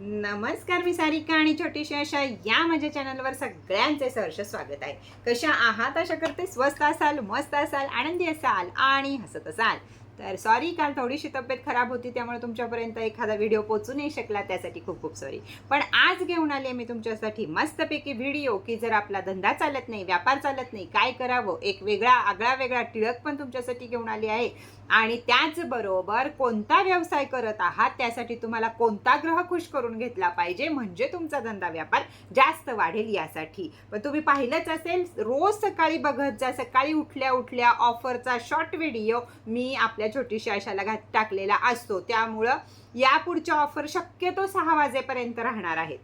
नमस्कार मी सारिका आणि छोटीशी अशा या माझ्या चॅनलवर सगळ्यांचे सहर्ष स्वागत आहे. कशा आहात? अशा करते स्वस्त असाल मस्त असाल आनंदी असाल आणि हसत असाल. तर सॉरी काल थोडीशी तब्येत खराब होती त्यामुळे तुमच्यापर्यंत एखादा व्हिडिओ पोचू नाही शकला त्यासाठी खूप खूप सॉरी पण आज घेऊन आले मी तुमच्यासाठी मस्तपैकी व्हिडिओ की जर आपला धंदा चालत नाही व्यापार चालत नाही काय करावं? एक वेगळा आगळा वेगळा टिळक पण तुमच्यासाठी घेऊन आली आहे. आणि त्याचबरोबर कोणता व्यवसाय करत आहात त्यासाठी तुम्हाला कोणता ग्रह खुश करून घेतला पाहिजे म्हणजे तुमचा धंदा व्यापार जास्त वाढेल यासाठी. पण तुम्ही पाहिलंच असेल रोज सकाळी बघत जा सकाळी उठल्या उठल्या ऑफरचा शॉर्ट व्हिडिओ मी आपल्या छोटीशी अशाला घात टाकलेला असतो. त्यामुळं या पुढच्या ऑफर शक्यतो सहा वाजेपर्यंत राहणार आहेत.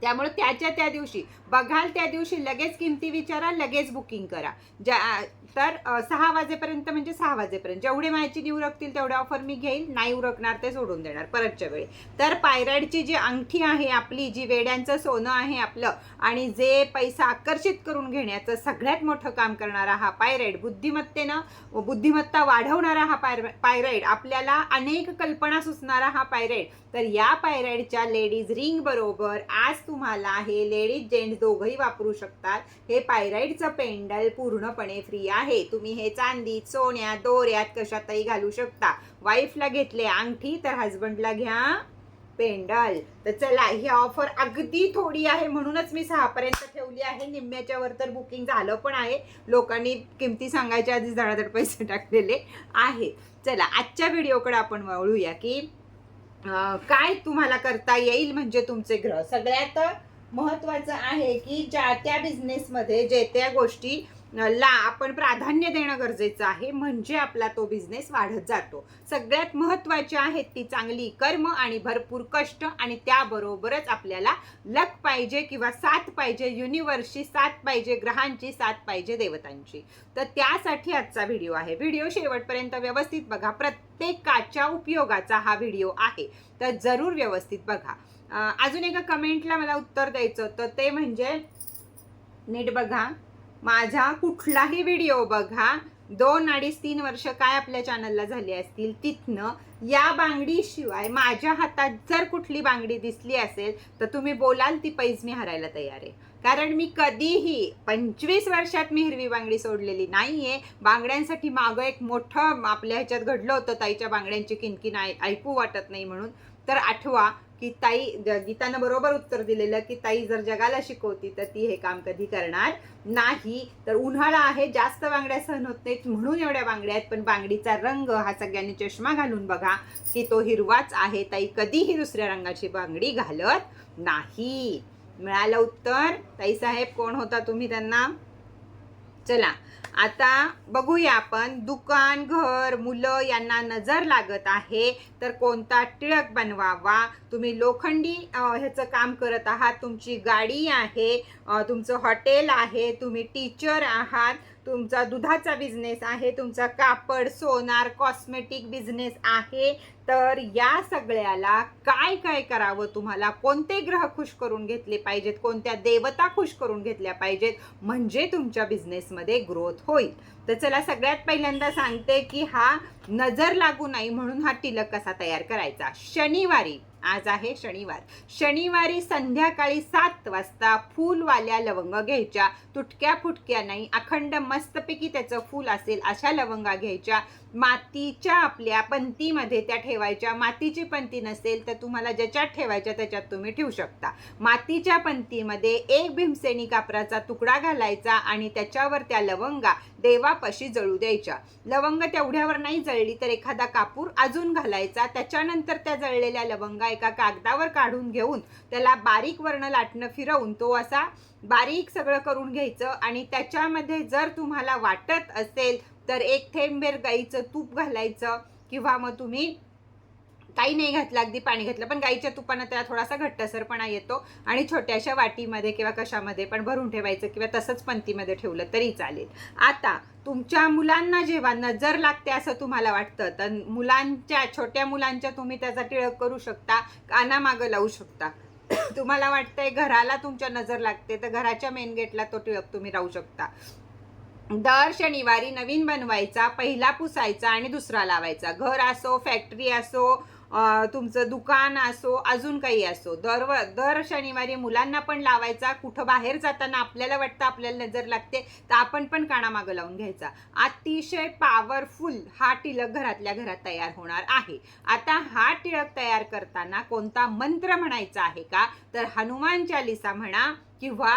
त्यामुळे त्याच्या त्या दिवशी बघाल त्या दिवशी लगेच किमती विचारा लगेच बुकिंग करा. ज्या तर सहा वाजेपर्यंत म्हणजे सहा वाजेपर्यंत. जेवढे माझी न्यू उरकतील तेवढे ऑफर मी घेईल नाही उरकणार ते सोडून देणार परतच्या वेळी. तर पायराईडची जी अंगठी आहे आपली जी वेड्यांचं सोनं आहे आपलं आणि जे पैसा आकर्षित करून घेण्याचं सगळ्यात मोठं काम करणारा हा पायराईड बुद्धिमत्तेनं बुद्धिमत्ता वाढवणारा हा पायर पायराईड आपल्याला अनेक कल्पना सुचणारा हा पायराईड तर या पायराईडच्या लेडीज रिंग बरोबर आज तुम्हाला हे लेडीज जेंट्स दोघंही वापरू शकतात. हे पायराईडचं पेंडल पूर्णपणे फ्री आहे. आहे. तुम्ही हे चांदीत सोन्या दोऱ्यात कशातही घालू शकता. वाईफला घेतले अंगठी तर हजबंडला घ्या पेंडल. तर चला ही ऑफर अगदी थोडी आहे म्हणूनच मी सहापर्यंत ठेवली आहे. निम्म्याच्या वर तर बुकिंग झालं पण आहे. लोकांनी किमती सांगायच्या आधीच धडाधड पैसे टाकलेले आहे चला आजच्या व्हिडिओकडे आपण वळूया की काय तुम्हाला करता येईल म्हणजे तुमचे ग्रह. सगळ्यात महत्वाचं आहे की ज्या त्या बिझनेसमध्ये जे त्या गोष्टी ला आपण प्राधान्य देणं गरजेचं आहे. म्हणजे आपला तो बिझनेस वाढत जातो. सगळ्यात महत्त्वाची आहेत ती चांगली कर्म आणि भरपूर कष्ट आणि त्याबरोबरच आपल्याला लक पाहिजे किंवा साथ पाहिजे. युनिवर्सची साथ पाहिजे ग्रहांची साथ पाहिजे देवतांची. तर त्यासाठी आजचा व्हिडिओ आहे. व्हिडिओ शेवटपर्यंत व्यवस्थित बघा. प्रत्येकाच्या उपयोगाचा हा व्हिडिओ आहे. तर जरूर व्यवस्थित बघा. अजून एका कमेंटला मला उत्तर द्यायचं होतं. ते म्हणजे नीट बघा. माझा कुठलाही व्हिडिओ बघा दोन अडीच तीन वर्ष काय आपल्या चॅनलला झाली असतील तिथनं या बांगडीशिवाय माझ्या हातात जर कुठली बांगडी दिसली असेल तर तुम्ही बोलाल ती पैज मी हरायला तयार आहे. कारण मी कधीही पंचवीस वर्षात मी हिरवी बांगडी सोडलेली नाहीये. बांगड्यांसाठी मागं एक मोठं आपल्या ह्याच्यात घडलं होतं ताईच्या बांगड्यांची किनकिन ऐकू वाटत नाही म्हणून. तर आठवा की ताई गीतानं बरोबर उत्तर दिलेलं की ताई जर जगाला शिकवती तर ती हे काम कधी करणार नाही. तर उन्हाळा आहे जास्त बांगड्या सहन होत नाहीत म्हणून एवढ्या बांगड्या आहेत. पण बांगडीचा रंग हा सगळ्यांनी चष्मा घालून बघा की तो हिरवाच आहे. ताई कधीही दुसऱ्या रंगाची बांगडी घालत नाही. मिळालं उत्तर. ताई साहेब कोण होता तुम्ही त्यांना? चला. आता बघूया आपण दुकान घर मुलं यांना नजर लागत आहे तर कोणता टिळक बनवावा? तुम्ही लोखंडी ह्याचं काम करत आहात तुमची गाडी आहे तुमचं हॉटेल आहे तुम्ही टीचर आहात तुमचा दुधाचा बिझनेस आहे तुमचा कापड सोनार कॉस्मेटिक बिझनेस आहे. तर या सगळ्याला काय काय करावं तुम्हाला? कोणते ग्रह खुश करून घेतले पाहिजेत? कोणत्या देवता खुश करून घेतल्या पाहिजेत? म्हणजे तुमच्या बिझनेसमध्ये ग्रोथ होईल. तर चला सगळ्यात पहिल्यांदा सांगते की हा नजर लागू नाही म्हणून हा टिलक कसा तयार करायचा? शनिवारी आज आहे शनिवार. शनिवारी संध्याकाळी सात वाजता फूलवाल्या लवंग घ्यायच्या. तुटक्या फुटक्या नाही अखंड मस्तपैकी त्याचं फूल असेल अशा लवंगा घ्यायच्या. मातीच्या आपल्या पंतीमध्ये त्या ठेवायच्या. मातीची पंती नसेल तर तुम्हाला ज्याच्यात ठेवायच्या त्याच्यात तुम्ही ठेवू शकता. मातीच्या पंतीमध्ये एक भीमसेनी कापराचा तुकडा घालायचा आणि त्याच्यावर त्या लवंगा देवापाशी जळू द्यायच्या. लवंग तेवढ्यावर नाही जळली तर एखादा कापूर अजून घालायचा. त्याच्यानंतर त्या जळलेल्या लवंगा एका कागदावर काढून घेऊन त्याला बारीक वर्ण लाटणं फिरवून तो असा बारीक सगळं करून घ्यायचं आणि त्याच्यामध्ये जर तुम्हाला वाटत असेल तर एक थेंबेर गाईचं तूप घालायचं किंवा मग तुम्ही काही नाही घातलं अगदी पाणी घातलं पण गाईच्या तुपानं त्याला थोडासा घट्टसरपणा येतो आणि छोट्याशा वाटीमध्ये किंवा कशामध्ये पण भरून ठेवायचं किंवा तसंच पंतीमध्ये ठेवलं तरी चालेल. आता तुमच्या मुलांना जेव्हा नजर लागते असं तुम्हाला वाटतं तर मुलांच्या छोट्या मुलांच्या तुम्ही त्याचा टिळक करू शकता कानामागं लावू शकता. तुम्हाला वाटतंय घराला तुमच्या नजर लागते तर घराच्या मेन गेटला तो टिळक तुम्ही राहू शकता. दर शनिवारी नवीन बनवायचा पहिला पुसायचा आणि दुसरा लावायचा. घर असो फॅक्टरी असो तुमचं दुकान असो अजून काही असो. दर दर शनिवारी मुलांना पण लावायचा. कुठं बाहेर जाताना आपल्याला वाटतं आपल्याला नजर लागते तर आपण पण कानामागं लावून घ्यायचा. अतिशय पॉवरफुल हा टिळक घरातल्या घरात तयार होणार आहे. आता हा टिळक तयार करताना कोणता मंत्र म्हणायचा आहे का? तर हनुमान चालिसा म्हणा किंवा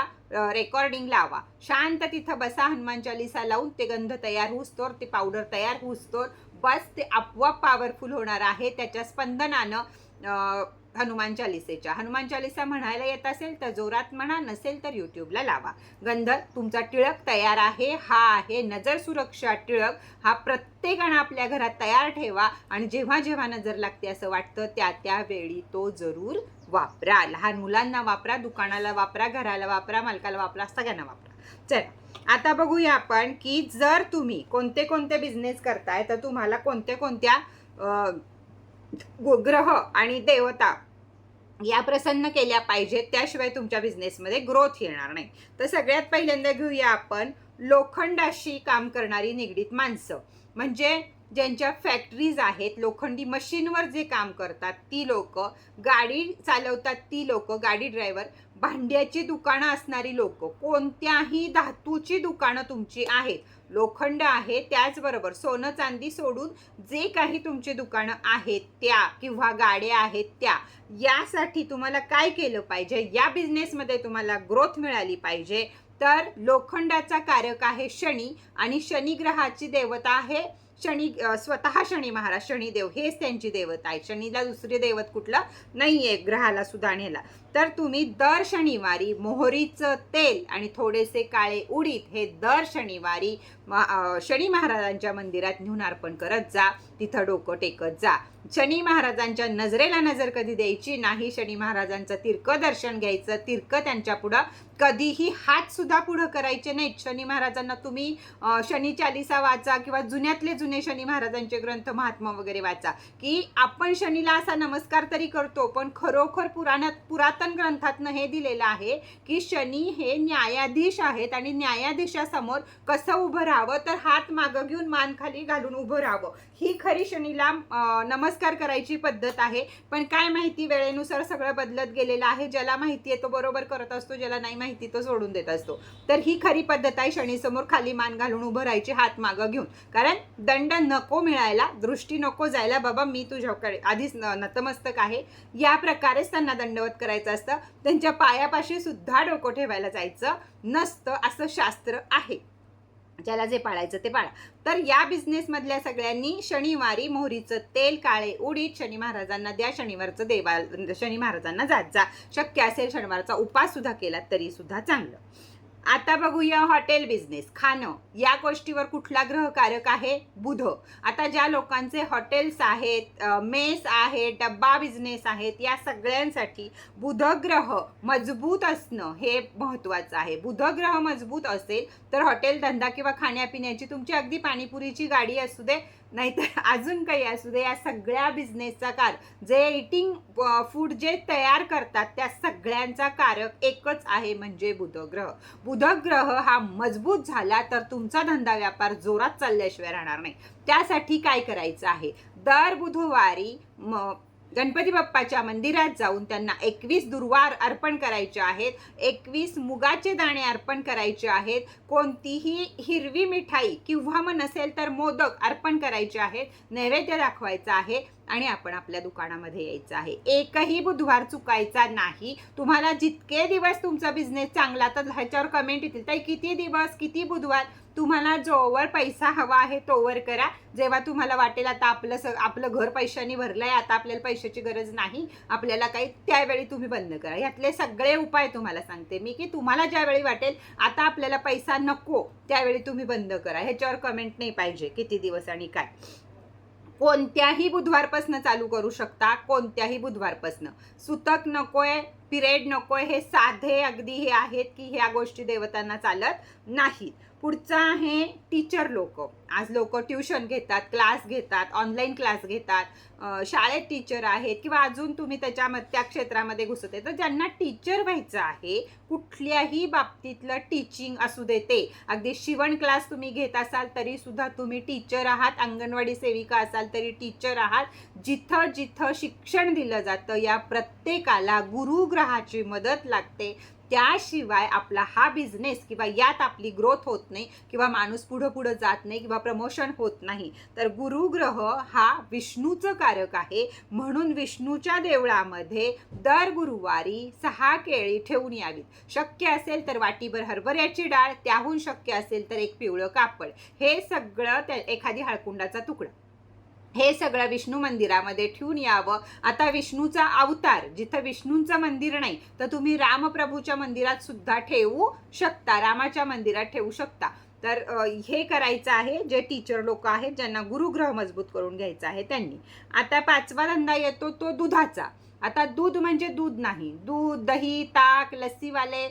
रेकॉर्डिंग लावा. शांत तिथं बसा हनुमान चालिसा लावून ते गंध तयार होऊस्तोर ते पावडर तयार होऊस्तोर बस ते आपोआप पॉवरफुल होणार आहे त्याच्या स्पंदनानं हनुमान चालिसेच्या. हनुमान चालिसा म्हणायला येत असेल तर जोरात म्हणा नसेल तर यूट्यूबला लावा. गंध तुमचा टिळक तयार आहे हा आहे. नजर सुरक्षा टिळक हा प्रत्येकानं आपल्या घरात तयार ठेवा आणि जेव्हा जेव्हा नजर लागते असं वाटतं त्या त्यावेळी तो जरूर वापरा. लहान मुलांना वापरा दुकानाला वापरा घराला वापरा मालकाला वापरा सगळ्यांना वापरा. चला आता बघूया आपण की जर तुम्ही कोणते कोणते बिझनेस करताय तर तुम्हाला कोणत्या कोणत्या गो- ग्रह आणि देवता या प्रसन्न केल्या पाहिजेत त्याशिवाय तुमच्या बिझनेसमध्ये ग्रोथ येणार नाही. तर सगळ्यात पहिल्यांदा घेऊया आपण लोखंडाशी काम करणारी निगडीत माणसं. म्हणजे ज्यांच्या फॅक्टरीज आहेत लोखंडी मशीनवर जे काम करतात ती लोक गाडी चालवतात ती लोक गाडी ड्रायव्हर भांड्याची दुकानं असणारी लोक कोणत्याही धातूची दुकानं तुमची आहेत. लोखंड आहे त्याचबरोबर सोनं चांदी सोडून जे काही तुमची दुकानं आहेत त्या किंवा गाड्या आहेत त्या यासाठी तुम्हाला काय केलं पाहिजे? या बिझनेसमध्ये तुम्हाला ग्रोथ मिळाली पाहिजे. तर लोखंडाचा कारक आहे शनी आणि शनी ग्रहाची देवता आहे शनी स्वतः शनी महाराज शनिदेव हेच त्यांची देवता आहे शनीला दुसरे दैवत कुठलं? नाही आहे ग्रहाला सुद्धा नेला तर तुम्ही दर शनिवारी मोहरीचं तेल आणि थोडेसे काळे उडीद हे दर शनिवारी शनी महाराजांच्या मंदिरात नेऊन अर्पण करत जा. तिथं डोकं टेकत जा. शनी महाराजांच्या नजरेला नजर कधी द्यायची नाही शनी महाराजांचं तिरकं दर्शन घ्यायचं तिरकं त्यांच्या पुढं कधीही हातसुद्धा पुढं करायचे नाहीत. शनी महाराजांना तुम्ही शनी चालिसा वाचा किंवा जुन्यातले जुने शनी महाराजांचे ग्रंथ महात्मा वगैरे वाचा. की आपण शनीला असा नमस्कार तरी करतो पण खरोखर पुराणात पुरातन ग्रंथातनं हे दिलेलं आहे की शनी हे न्यायाधीश आहेत आणि न्यायाधीशासमोर कसं उभं राहावं तर हात मागं घेऊन मान खाली घालून उभं राहावं. ही खरी शनीला नमस्कार करायची पद्धत आहे. पण काय माहिती वेळेनुसार सगळं बदलत गेलेलं आहे. ज्याला माहिती आहे तो बरोबर करत असतो ज्याला नाही माहिती तो सोडून देत असतो. तर ही खरी पद्धत आहे शनीसमोर खाली मान घालून उभं राहायची हात मागं घेऊन. कारण दंड नको मिळायला दृष्टी नको जायला बाबा मी तुझ्याकडे आधीच नतमस्तक आहे. या प्रकारेच त्यांना दंडवत करायचा असतं त्यांच्या पायापाशी सुद्धा डोकं ठेवायला जायचं नसतं असं शास्त्र आहे. ज्याला जे पाळायचं ते पाळा. तर या बिझनेसमधल्या सगळ्यांनी शनिवारी मोहरीचं तेल काळे उडीद शनी महाराजांना द्या शनिवारचं देवा शनी महाराजांना जात जा. शक्य असेल शनिवारचा उपास सुद्धा केला तरी सुद्धा चांगलं. आता बघूया हॉटेल बिझनेस खाणं. या गोष्टीवर कुठला ग्रहकारक आहे? बुध. आता ज्या लोकांचे हॉटेल्स आहेत मेस आहे डब्बा बिझनेस आहेत या सगळ्यांसाठी बुध ग्रह मजबूत असणं हे महत्त्वाचं आहे. बुध ग्रह मजबूत असेल तर हॉटेल धंदा किंवा खाण्यापिण्याची तुमची अगदी पाणीपुरीची गाडी असू दे नाहीतर अजून काही असू दे या सगळ्या बिझनेसचा कार जे इटिंग फूड जे तयार करतात त्या सगळ्यांचा कारक एकच आहे म्हणजे बुधग्रह. बुधग्रह हा मजबूत झाला तर तुमचा धंदा व्यापार जोरात चालल्याशिवाय राहणार नाही. त्यासाठी काय करायचं आहे? दर बुधवारी म गणपती बाप्पाच्या मंदिरात जाऊन त्यांना एकवीस दुर्वार अर्पण करायचे आहेत. एकवीस मुगाचे दाणे अर्पण करायचे आहेत. कोणतीही हिरवी मिठाई किंवा मग नसेल तर मोदक अर्पण करायचे आहेत. नैवेद्य दाखवायचा आहे. आणि आपण आपल्या दुकानामध्ये यायचं आहे. एकही बुधवार चुकायचा नाही. तुम्हाला जितके दिवस तुमचा बिझनेस चांगला तर ह्याच्यावर कमेंट येतील. तर किती दिवस किती बुधवार? तुम्हाला जोवर पैसा हवा आहे तोवर करा. जेव्हा तुम्हाला वाटेल आता आपलं स आपलं घर पैशाने भरलंय आता आपल्याला पैशाची गरज नाही. आपल्याला काही त्यावेळी तुम्ही बंद करा. यातले सगळे उपाय तुम्हाला सांगते मी की तुम्हाला ज्यावेळी वाटेल आता आपल्याला पैसा नको त्यावेळी तुम्ही बंद करा. ह्याच्यावर कमेंट नाही पाहिजे किती दिवस आणि काय. कोणत्याही बुधवारपासनं चालू करू शकता कोणत्याही बुधवारपासनं. सुतक नकोय पिरियड नकोय हे साधे अगदी हे आहेत की ह्या गोष्टी देवतांना चालत नाहीत. पुढचं आहे टीचर लोक. आज लोक ट्युशन घेतात क्लास घेतात ऑनलाईन क्लास घेतात. शाळेत टीचर आहेत किंवा अजून तुम्ही त्याच्यामध्ये त्या क्षेत्रामध्ये घुसत आहे. तर ज्यांना टीचर व्हायचं आहे कुठल्याही बाबतीतलं टीचिंग असू दे ते अगदी शिवण क्लास तुम्ही घेत असाल तरी सुद्धा तुम्ही टीचर आहात. अंगणवाडी सेविका असाल तरी टीचर आहात. जिथं जिथं शिक्षण दिलं जातं या प्रत्येकाला गुरुग्रहाची मदत लागते. त्याशिवाय आपला हा बिझनेस किंवा यात आपली ग्रोथ होत नाही किंवा माणूस पुढं पुढं जात नाही किंवा प्रमोशन होत नाही तर गुरुग्रह हा विष्णूचं कारक आहे. म्हणून विष्णूच्या देवळामध्ये दर गुरुवारी सहा केळी ठेवून यावीत. शक्य असेल तर वाटीभर हरभऱ्याची डाळ त्याहून शक्य असेल तर एक पिवळं कापड. हे सगळं त्या एखादी हळकुंडाचा तुकडा. हे सगळं विष्णू मंदिरामध्ये ठेवून यावं. आता विष्णूचा अवतार जिथं विष्णूंचं मंदिर नाही तर तुम्ही रामप्रभूच्या मंदिरात सुद्धा ठेवू शकता रामाच्या मंदिरात ठेवू शकता. तर हे करायचं आहे जे टीचर लोक आहेत ज्यांना गुरुग्रह मजबूत करून घ्यायचा आहे त्यांनी. आता पाचवा धंदा येतो तो दुधाचा. आता दूध म्हणजे दूध नाही. दूध दही ताक लस्सीवाले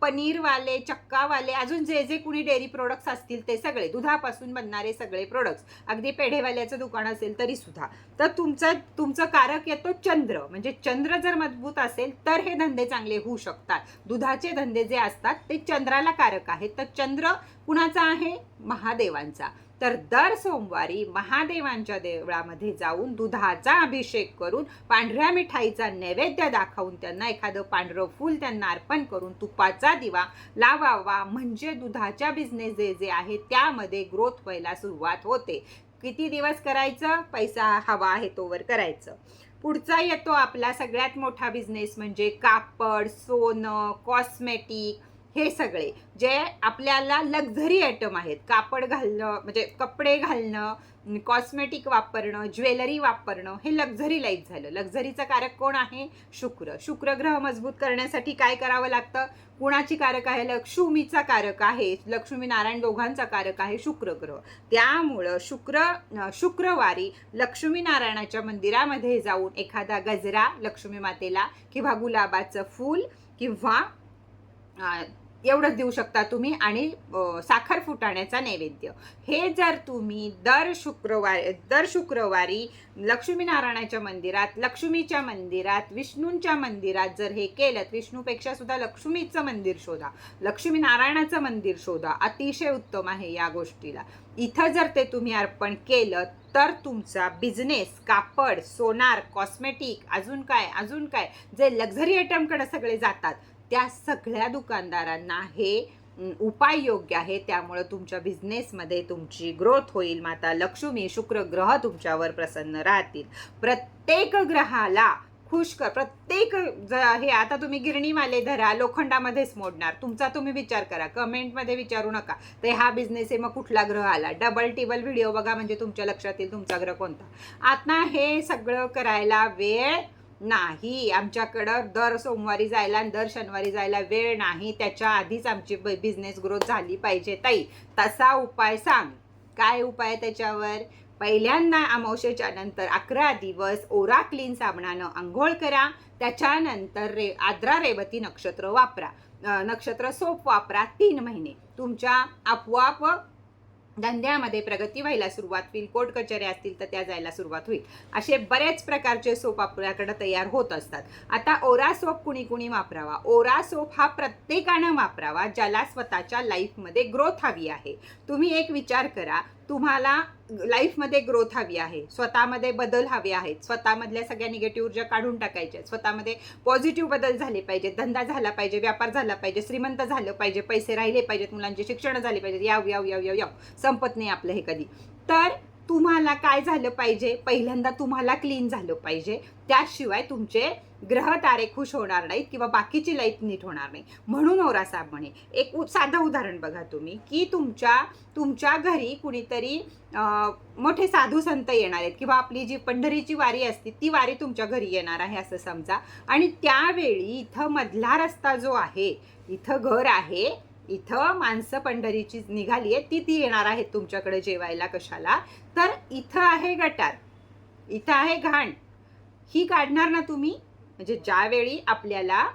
पनीरवाले चक्कावाले अजून जे जे कुणी डेअरी प्रोडक्ट्स असतील ते सगळे दुधापासून बनणारे सगळे प्रोडक्ट्स. अगदी पेढेवाल्याचं दुकान असेल तरी सुद्धा तर तुमचं तुमचं कारक येतो चंद्र. म्हणजे चंद्र जर मजबूत असेल तर हे धंदे चांगले होऊ शकतात. दुधाचे धंदे जे असतात ते चंद्राला कारक आहेत. तर चंद्र कुणाचा आहे? महादेवांचा. तर दर सोमवारी महादेवांच्या देवळामध्ये जाऊन दुधाचा अभिषेक करून पांढऱ्या मिठाईचा नैवेद्य दाखवून त्यांना एखादं पांढरं फूल त्यांना अर्पण करून तुपाचा दिवा लावावा. म्हणजे दुधाच्या बिझनेस जे जे आहे त्यामध्ये ग्रोथ व्हायला सुरुवात होते. किती दिवस करायचं? पैसा हवा आहे तोवर करायचं. पुढचा येतो आपला सगळ्यात मोठा बिझनेस म्हणजे कापड सोनं कॉस्मेटिक हे सगळे जे आपल्याला लक्झरी आयटम आहेत कापड घालणं म्हणजे कपडे घालणं कॉस्मेटिक वापरणं ज्वेलरी वापरणं हे लक्झरी लाईफ झालं. लक्झरीचं कारक कोण आहे? शुक्र. शुक्र ग्रह मजबूत करण्यासाठी काय करावं लागतं? कुणाची कारक आहे? लक्ष्मीचा कारक आहे. लक्ष्मी नारायण दोघांचा कारक आहे शुक्र ग्रह. त्यामुळं शुक्र शुक्रवारी लक्ष्मी नारायणाच्या मंदिरामध्ये जाऊन एखादा गजरा लक्ष्मी मातेला किंवा गुलाबाचं फूल किंवा एवढंच देऊ शकता तुम्ही आणि साखर फुटाण्याचा नैवेद्य. हे जर तुम्ही दर शुक्रवार दर शुक्रवारी लक्ष्मीनारायणाच्या मंदिरात लक्ष्मीच्या मंदिरात विष्णूंच्या मंदिरात जर हे केलं विष्णूपेक्षा सुद्धा लक्ष्मीचं मंदिर शोधा. लक्ष्मीनारायणाचं मंदिर शोधा. अतिशय उत्तम आहे या गोष्टीला. इथं जर ते तुम्ही अर्पण केलं तर तुमचा बिझनेस कापड सोनार कॉस्मेटिक अजून काय अजून काय जे लक्झरी आयटमकडे सगळे जातात त्या सगळ्या दुकानदारांना हे उपाय योग्य आहे. त्यामुळं तुमच्या बिझनेसमध्ये तुमची ग्रोथ होईल. माता लक्ष्मी शुक्र ग्रह तुमच्यावर प्रसन्न राहतील. प्रत्येक ग्रहाला खुश कर. प्रत्येक ज- हे आता तुम्ही गिरणीवाले धरा लोखंडामध्येच मोडणार. तुमचा तुम्ही विचार करा. कमेंटमध्ये विचारू नका. ते हा बिझनेस आहे मग कुठला ग्रह आला? डबल टेबल व्हिडिओ बघा म्हणजे तुमच्या लक्षात येईल तुमचा ग्रह कोणता. आता हे सगळं करायला वेळ नाही. आमच्याकडं दर सोमवारी जायला आणि दर शनिवारी जायला वेळ नाही. त्याच्या आधीच आमची बिझनेस ग्रोथ झाली पाहिजे. ताई तसा उपाय सांग. काय उपाय त्याच्यावर? पहिल्यांदा अमावशेच्या नंतर अकरा दिवस ओरा क्लीन साबणानं आंघोळ करा. त्याच्यानंतर रे आद्रा रेवती नक्षत्र वापरा. नक्षत्र सोप वापरा तीन महिने. तुमच्या आपोआप धंद्यामध्ये प्रगती व्हायला सुरुवात होईल कोर्ट कचऱ्या असतील तर त्या जायला सुरुवात होईल. असे बरेच प्रकारचे सोप आपल्याकडे तयार होत असतात. आता ओरा सोप कुणी कुणी वापरावा? ओरा सोप हा प्रत्येकानं वापरावा ज्याला स्वतःच्या लाईफमध्ये ग्रोथ हवी आहे. तुम्ही एक विचार करा तुम्हाला लाईफमध्ये ग्रोथ हवी आहे. स्वतःमध्ये बदल हवे आहेत. स्वतःमधल्या सगळ्या निगेटिव्ह ऊर्जा काढून टाकायच्या आहेत. स्वतःमध्ये पॉझिटिव्ह बदल झाले पाहिजे धंदा झाला पाहिजे व्यापार झाला पाहिजे श्रीमंत झालं पाहिजे पैसे राहिले पाहिजेत मुलांचे शिक्षण झाले पाहिजे याव याव याव याव याव. संपत नाही आपलं हे कधी. तर तुम्हाला काय झालं पाहिजे? पहिल्यांदा तुम्हाला क्लीन झालं पाहिजे. त्याशिवाय तुमचे ग्रह तारे खुश होणार नाहीत किंवा बाकीची लाईफ नीट होणार नाही. म्हणून औरासाहेब म्हणे एक उ- साधं उदाहरण बघा तुम्ही की तुमच्या तुमच्या घरी कुणीतरी मोठे साधू संत येणार आहेत किंवा आपली जी पंढरीची वारी असते ती वारी तुमच्या घरी येणार आहे असं समजा. आणि त्यावेळी इथं मधला रस्ता जो आहे इथं घर आहे इथं माणसं पंढरीची निघाली आहे ती ती येणार आहेत तुमच्याकडे जेवायला कशाला? तर इथं आहे गटार. इथं आहे घाण. ही काढणार ना तुम्ही? म्हणजे ज्यावेळी आपल्याला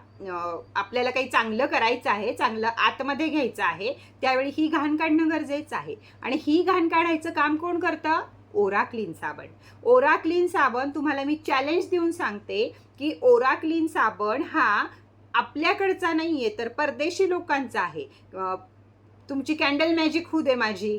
आपल्याला काही चांगलं करायचं आहे चांगलं आतमध्ये घ्यायचं आहे त्यावेळी ही घाण काढणं गरजेचं आहे. आणि ही घाण काढायचं काम कोण करतं? ओरा क्लीन साबण. ओरा क्लीन साबण तुम्हाला मी चॅलेंज देऊन सांगते की ओरा क्लीन साबण हा आपल्याकडचा नाही आहे तर परदेशी लोकांचा आहे. तुमची कॅन्डल मॅजिक होऊ दे माझी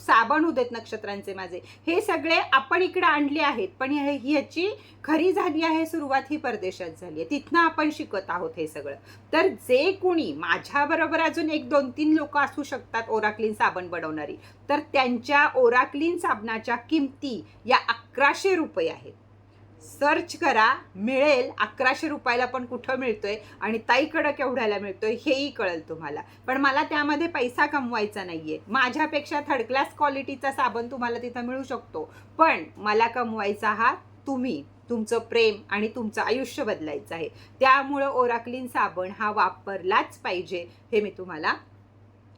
साबण होऊ देत नक्षत्रांचे माझे. हे सगळे आपण इकडे आणले आहेत पण हे- ह्याची खरी झाली आहे सुरुवात ही परदेशात झाली आहे. तिथनं आपण शिकत आहोत हे सगळं. तर जे कोणी माझ्याबरोबर अजून एक दोन तीन लोक असू शकतात ओराक्लीन साबण बनवणारी तर त्यांच्या ओराक्लीन साबणाच्या किमती या अकराशे रुपये आहेत. सर्च करा मिळेल. अकराशे रुपयाला पण कुठं मिळतोय आणि ताईकडं केवढ्याला मिळतोय हेही कळेल तुम्हाला. पण मला त्यामध्ये पैसा कमवायचा नाहीये. माझ्यापेक्षा थर्ड क्लास क्वालिटीचा साबण तुम्हाला तिथं मिळू शकतो. पण मला कमवायचा हा तुम्ही तुमचं प्रेम आणि तुमचं आयुष्य बदलायचं आहे. त्यामुळं ओराक्लीन साबण हा वापरलाच पाहिजे हे मी तुम्हाला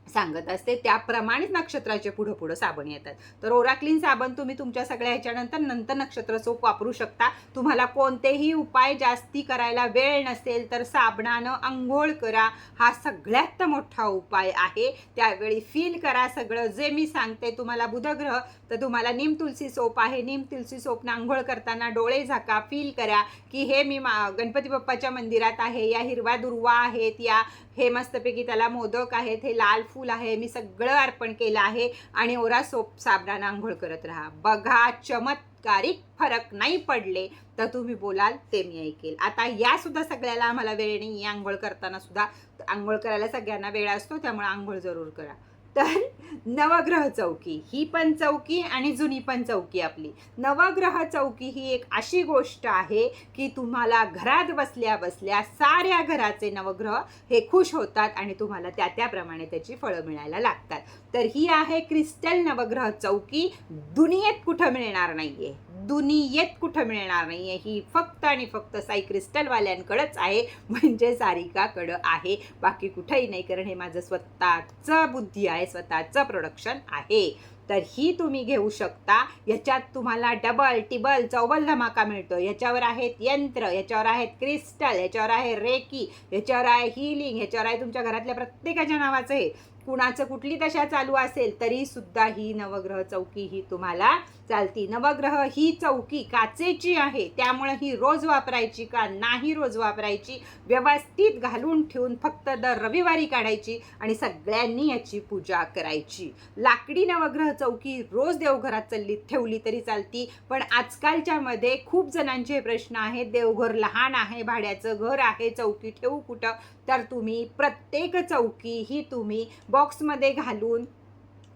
सांगत असते. त्याप्रमाणेच नक्षत्राचे पुढं पुढं साबण येतात. तर ओराक्लीन साबण तुम्ही तुमच्या सगळ्या ह्याच्यानंतर नंतर नक्षत्र सोप वापरू शकता. तुम्हाला कोणतेही उपाय जास्ती करायला वेळ नसेल तर साबणानं आंघोळ करा. हा सगळ्यात मोठा उपाय आहे. त्यावेळी फील करा सगळं. जे मी सांगते तुम्हाला बुधग्रह तर तुम्हाला निम तुलसी सोप आहे. निम तुलसी सोपनं आंघोळ करताना डोळे झाका फील करा की हे मी मा गणपती बाप्पाच्या मंदिरात आहे. या हिरवा दुर्वा आहेत. या हे मस्तपैकी त्याला मोदक आहेत. हे लाल फूल फूल आहे मी सगळं अर्पण केलं आहे आणि ओरा सोप साबणानं आंघोळ करत राहा. बघा चमत्कारिक फरक नाही पडले तर तुम्ही बोलाल ते मी ऐकेल. आता या सुद्धा सगळ्याला आम्हाला वेळ नाही आंघोळ करताना सुद्धा आंघोळ करायला सगळ्यांना वेळ असतो त्यामुळे आंघोळ जरूर करा. तर नवग्रह चौकी ही पण चौकी आणि जुनी पण चौकी आपली. नवग्रह चौकी ही एक अशी गोष्ट आहे की तुम्हाला घरात बसल्या बसल्या साऱ्या घराचे नवग्रह हे खुश होतात आणि तुम्हाला त्या त्याप्रमाणे त्याची फळं मिळायला लागतात. तर ही आहे क्रिस्टल नवग्रह चौकी. दुनियेत कुठं मिळणार नाहीये? दुनियेत कुठं मिळणार नाही आहे ही फक्त आणि फक्त साई क्रिस्टलवाल्यांकडंच आहे. म्हणजे सारिकाकडं आहे. बाकी कुठंही नाही कारण हे माझं स्वतःचं बुद्धी आहे. स्वतःचं प्रोडक्शन आहे. तर ही तुम्ही घेऊ शकता. याच्यात तुम्हाला डबल टिबल चौबल धमाका मिळतो. याच्यावर आहेत यंत्र याच्यावर आहेत क्रिस्टल याच्यावर आहे रेकी याच्यावर आहे हिलिंग याच्यावर आहे तुमच्या घरातल्या प्रत्येकाच्या नावाचं हे. कुणाचं कुठली दशा चालू असेल तरी सुद्धा ही नवग्रह चौकी ही तुम्हाला चालती. नवग्रह ही चौकी काचेची आहे. त्यामुळे ही रोज वापरायची का नाही रोज वापरायची व्यवस्थित घालून ठेवून फक्त दर रविवारी काढायची आणि सगळ्यांनी याची पूजा करायची. लाकडी नवग्रह चौकी रोज देवघरात चालली ठेवली तरी चालती. पण आजकालच्या मध्ये खूप जणांचे प्रश्न आहेत देवघर लहान आहे भाड्याचं घर आहे चौकी ठेवू कुठं? तर तुम्ही प्रत्येक चौकी ही तुम्ही बॉक्समध्ये घालून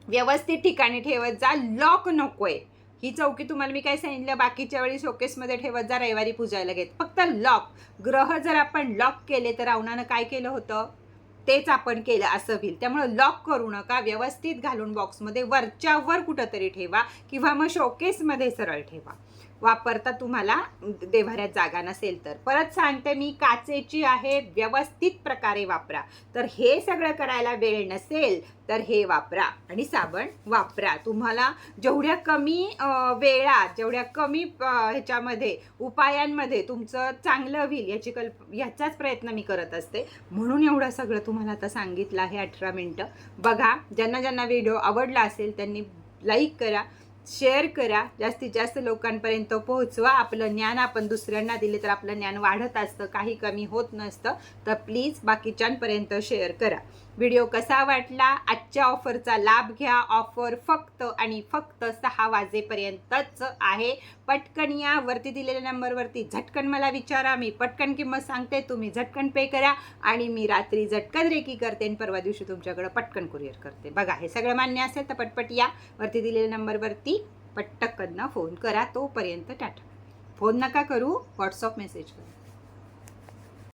व्यवस्थित ठिकाणी ठेवत जा. लॉक नको आहे ही चौकी तुम्हाला मी काय सांगितलं? बाकीच्या वेळी शोकेसमध्ये ठेवत जा रविवारी पूजायला घेत. फक्त लॉक ग्रह जर आपण लॉक केले तर रावणानं काय केलं होतं? तेच आपण केलं असं होईल. त्यामुळं लॉक करू नका. व्यवस्थित घालून बॉक्समध्ये वरच्या वर कुठंतरी ठेवा किंवा मग शोकेसमध्ये सरळ ठेवा. वापरता तुम्हाला देव्हाऱ्यात जागा नसेल तर. परत सांगते मी काचेची आहे व्यवस्थित प्रकारे वापरा. तर हे सगळं करायला वेळ नसेल तर हे वापरा आणि साबण वापरा. तुम्हाला जेवढ्या कमी वेळात जेवढ्या कमी ह्याच्यामध्ये उपायांमध्ये तुमचं चांगलं होईल याची कल्प ह्याचाच प्रयत्न मी करत असते. म्हणून एवढं सगळं तुम्हाला आता सांगितलं आहे अठरा मिनटं. बघा ज्यांना ज्यांना व्हिडिओ आवडला असेल त्यांनी लाईक करा. शेअर करा. जास्तीत जास्त लोकांपर्यंत पोहोचवा. आपलं ज्ञान आपण दुसऱ्यांना दिले तर आपलं ज्ञान वाढत असतं. काही कमी होत नसतं. तर प्लीज बाकीच्यांपर्यंत शेअर करा. व्हिडिओ कसा वाटला? आजच्या ऑफरचा लाभ घ्या. ऑफर फक्त आणि फक्त सहा वाजेपर्यंतच आहे. पटकन या. वरती दिलेल्या नंबरवरती झटकन मला विचारा. मी पटकन किंमत सांगते. तुम्ही झटकन पे करा. आणि मी रात्री झटकन रेकी करते आणि परवा दिवशी तुमच्याकडं पटकन कुरिअर करते. बघा हे सगळं मान्य असेल तर पटपट या. वरती दिलेल्या नंबरवरती पटकन फोन करा. तोपर्यंत टाटा. फोन नका करू. व्हॉट्सअप मेसेज करा.